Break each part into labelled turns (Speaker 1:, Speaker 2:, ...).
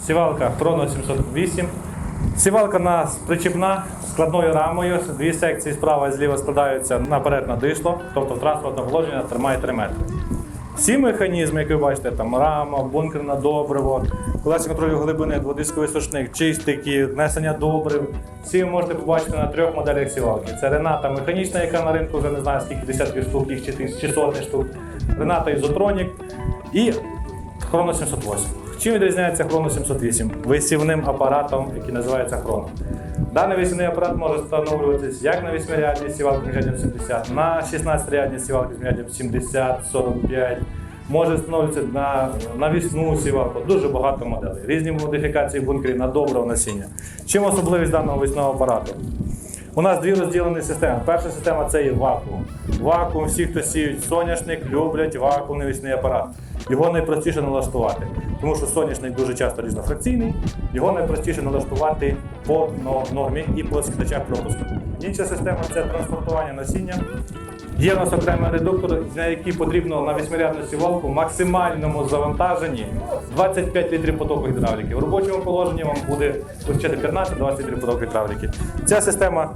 Speaker 1: Сівалка Chrono 708. Сівалка нас причіпна складною рамою. Дві секції справа і зліва складаються наперед на дишло, тобто транспортне положення тримає 3 метри. Всі механізми, які ви бачите, там рама, бункерне добриво, колеса контролю глибини, дводисковий сушник, чистики, внесення добрив. Всі ви можете побачити на трьох моделях сівалки. Це Рената механічна, яка на ринку вже не знаю скільки десятків штук, їх чи, чи сотні штук. Рената Ізотронік і Chrono 708. Чим відрізняється Chrono 708? Висівним апаратом, який називається Chrono. Даний висівний апарат може встановлюватися як на 8-рядні сівалки з міряддям 70, на 16-рядні сівалки з міряддям 70, 45. Може встановлюватися на навісну сівалку. Дуже багато моделей. Різні модифікації бункерів на доброго насіння. Чим особливість даного висівного апарату? У нас дві розділені системи. Перша система це є вакуум. Вакуум, всі, хто сіють соняшник, люблять вакуумний вісний апарат. Його найпростіше налаштувати, тому що соняшник дуже часто різнофракційний, його найпростіше налаштувати по но- нормі і по скидачах пропуску. Інша система це транспортування насіння. Є у нас окремий редуктор, на який потрібно на восьмирядну сівалку в максимальному завантаженні 25 літрів потоку гідравліки. В робочому положенні вам буде вистачати 15-20 літрів потоку гідравліки. Ця система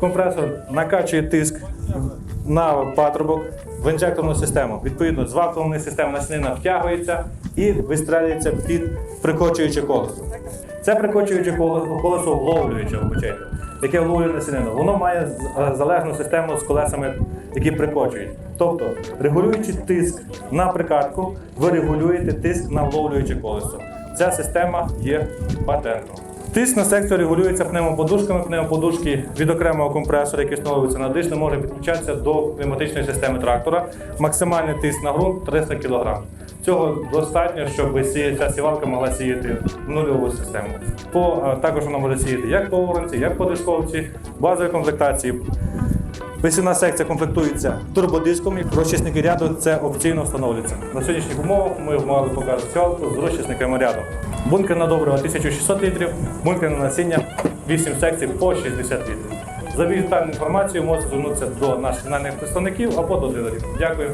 Speaker 1: компресор накачує тиск на патрубок в інжекторну систему. Відповідно, з вакуумної системи насінина втягується і вистрелюється під прикочуюче колесо. Це прикочуюче колесо, вловлююче, вибачайте, яке вловлює насінину. Воно має залежну систему з колесами, які прикочують. Тобто, регулюючи тиск на прикатку, ви регулюєте тиск на вловлююче колесо. Ця система є патентом. Тиск на секцію регулюється пневмоподушками. Пневмоподушки від окремого компресора, який встановлюється на диш, не може підключатися до пневматичної системи трактора. Максимальний тиск на ґрунт 300 кг. Цього достатньо, щоб ця сівалка могла сіяти в нульову систему. По, е, також вона може сіяти як по оранці, як по дишковці, базові комплектації. Висівна секція комплектується турбодиском розчисники ряду це опційно встановлюється. На сьогоднішніх умовах ми мали сівалку з розчисниками ряду. Бункер на добрива 1600 літрів, бункер на насіння 8 секцій по 60 літрів. За більш детальну інформацію можете звернутися до наших фінальних представників або до дилерів. Дякую.